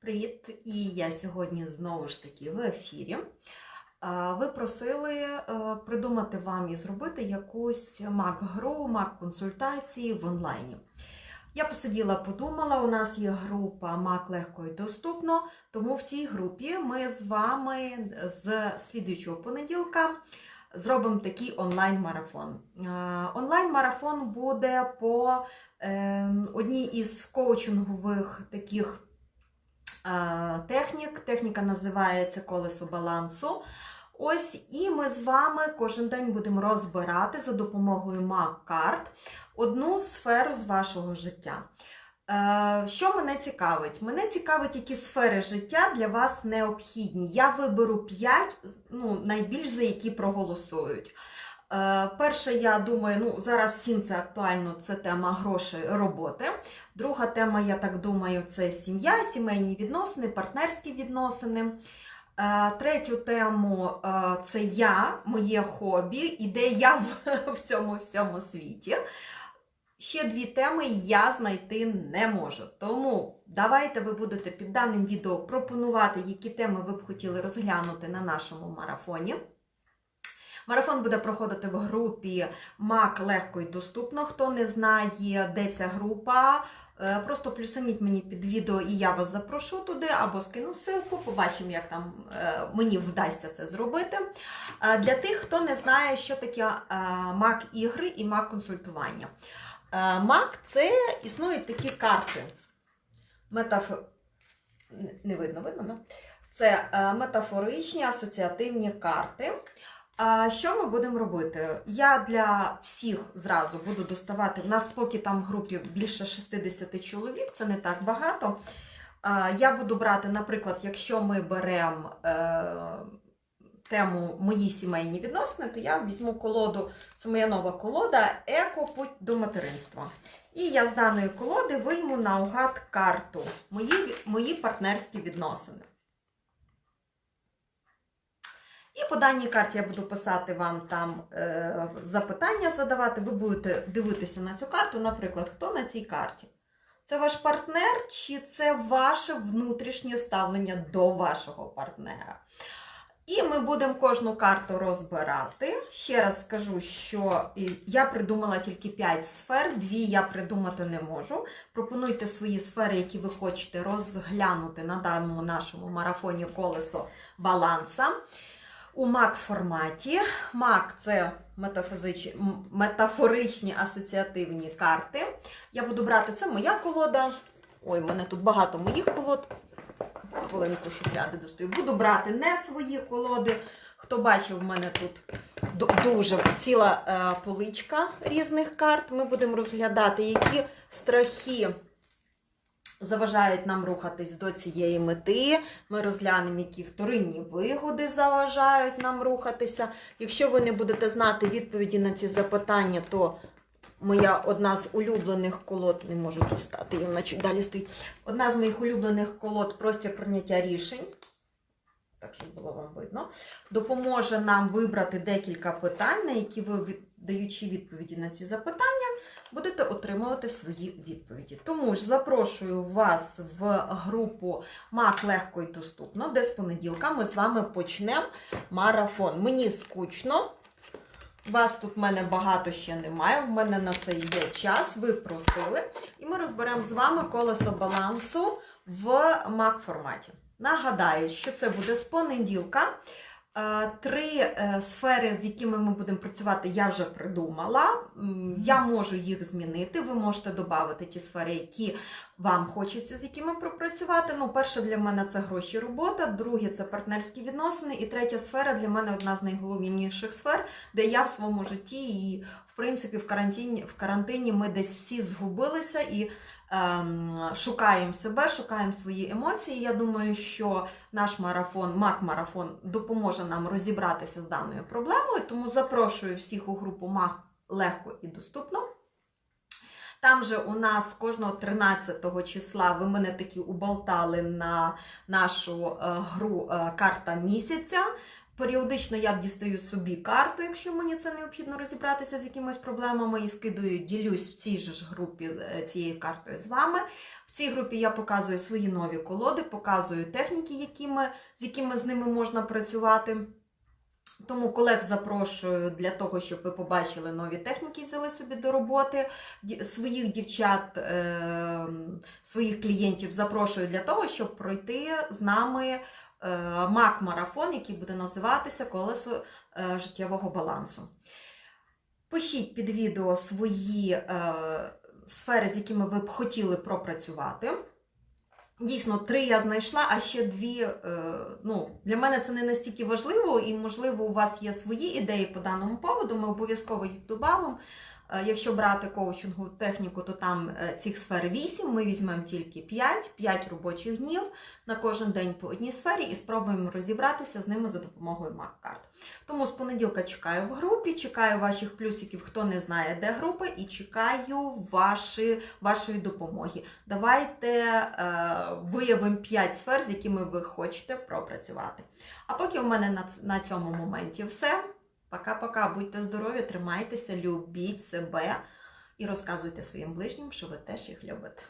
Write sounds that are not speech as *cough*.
Привіт! І я сьогодні знову ж таки в ефірі. Ви просили е, придумати вам і зробити якусь мак-гру, мак-консультації в онлайні. Я посиділа, подумала, у нас є група Мак легко і доступно, тому в тій групі ми з вами з слідуючого понеділка зробимо такий онлайн-марафон. Е, Онлайн-марафон буде по е, одній із коучингових таких технік. Техніка називається колесо балансу. Ось і ми з вами кожен день будемо розбирати за допомогою мак-карт одну сферу з вашого життя. Е, Що мене цікавить? Мене цікавить, які сфери життя для вас необхідні. Я виберу 5, ну, найбільш за які проголосують. Е, Перше, я думаю, ну зараз всім це актуально, це тема грошей роботи. Друга тема, я так думаю, це сім'я, сімейні відносини, партнерські відносини. Е, Третю тему е, це я, моє хобі, і де я в, *laughs* в цьому всьому світі. Ще дві теми я знайти не можу. Тому давайте ви будете під даним відео пропонувати, які теми ви б хотіли розглянути на нашому марафоні. Марафон буде проходити в групі Мак легко і доступно. Хто не знає, де ця група, е, просто плюсаніть мені під відео і я вас запрошу туди, або скину ссылку, побачимо, як там е, мені вдасться це зробити. Е, Для тих, хто не знає, що таке Мак ігри і Мак консультування. Мак це існують такі карти. Метаф... Не видно, видно, да? Це метафоричні асоціативні карти. Що ми будемо робити? Я для всіх зразу буду доставати. У нас поки там в групі більше 60 чоловік, це не так багато. Я буду брати, наприклад, якщо ми беремо е, тему мої сімейні відносини, то я візьму колоду, це моя нова колода Еко Путь до материнства. І я з даної колоди вийму наугад карту мої партнерські відносини. І по даній карті я буду писати вам там е, запитання задавати. Ви будете дивитися на цю карту, наприклад, хто на цій карті? Це ваш партнер, чи це ваше внутрішнє ставлення до вашого партнера? І ми будемо кожну карту розбирати. Ще раз скажу, що я придумала тільки 5 сфер, дві я придумати не можу. Пропонуйте свої сфери, які ви хочете розглянути на даному нашому марафоні колесо баланса. У мак форматі. Мак це метафоричні асоціативні карти. Я буду брати це моя колода. Ой, в мене тут багато моїх колод. Хвилинку шухляди достаю. Буду брати не свої колоди. Хто бачив, в мене тут дуже ціла е, поличка різних карт. Ми будемо розглядати, які страхи заважають нам рухатись до цієї мети. Ми розглянемо, які вторинні вигоди заважають нам рухатися. Якщо ви не будете знати відповіді на ці запитання, то моя одна з улюблених колод, не можу достати, вона чуть далі стоїть. Одна з моїх улюблених колод простір прийняття рішень. Так, щоб було вам видно, допоможе нам вибрати декілька питань, на які ви, даючи відповіді на ці запитання, будете отримувати свої відповіді. Тому ж запрошую вас в групу Мак легко і доступно, де з понеділка ми з вами почнемо марафон. Мені скучно. Вас тут в мене багато ще немає, в мене на це є час, ви просили. І ми розберемо з вами колесо балансу в Мак форматі. Нагадаю, що це буде з понеділка. Три сфери, з якими ми будемо працювати, я вже придумала. Я можу їх змінити. Ви можете додати ті сфери, які вам хочеться, з якими пропрацювати. Ну, перше для мене це гроші робота, друге це партнерські відносини, і третя сфера для мене одна з найголовніших сфер, де я в своєму житті і, в принципі, в карантині, в карантині ми десь всі згубилися і шукаємо себе, шукаємо свої емоції. Я думаю, що наш марафон, Мак-марафон, допоможе нам розібратися з даною проблемою, тому запрошую всіх у групу Мак легко і доступно. Там же у нас кожного 13 числа ви мене таки уболтали на нашу е, гру е, карта місяця. Періодично я дістаю собі карту, якщо мені це необхідно розібратися з якимись проблемами, і скидую, ділюсь в цій же ж групі е, цією картою з вами. В цій групі я показую свої нові колоди, показую техніки, які ми, з якими з ними можна працювати. Тому колег запрошую для того, щоб ви побачили нові техніки, взяли собі до роботи. Своїх дівчат, е, своїх клієнтів запрошую для того, щоб пройти з нами мак-марафон, який буде називатися Колесо е, життєвого балансу. Пишіть під відео свої е, сфери, з якими ви б хотіли пропрацювати. Дійсно, три я знайшла, а ще дві. Е, ну, для мене це не настільки важливо, і, можливо, у вас є свої ідеї по даному поводу. Ми обов'язково їх додамо. Е, Якщо брати коучингову техніку, то там е, цих сфер 8, ми візьмемо тільки 5, 5 робочих днів на кожен день по одній сфері і спробуємо розібратися з ними за допомогою Мак-карт. Тому з понеділка чекаю в групі, чекаю ваших плюсиків, хто не знає, де група, і чекаю ваші, вашої допомоги. Давайте е, виявимо 5 сфер, з якими ви хочете пропрацювати. А поки у мене на, на цьому моменті все. Пока-пока, будьте здорові, тримайтеся, любіть себе і розказуйте своїм ближнім, що ви теж їх любите.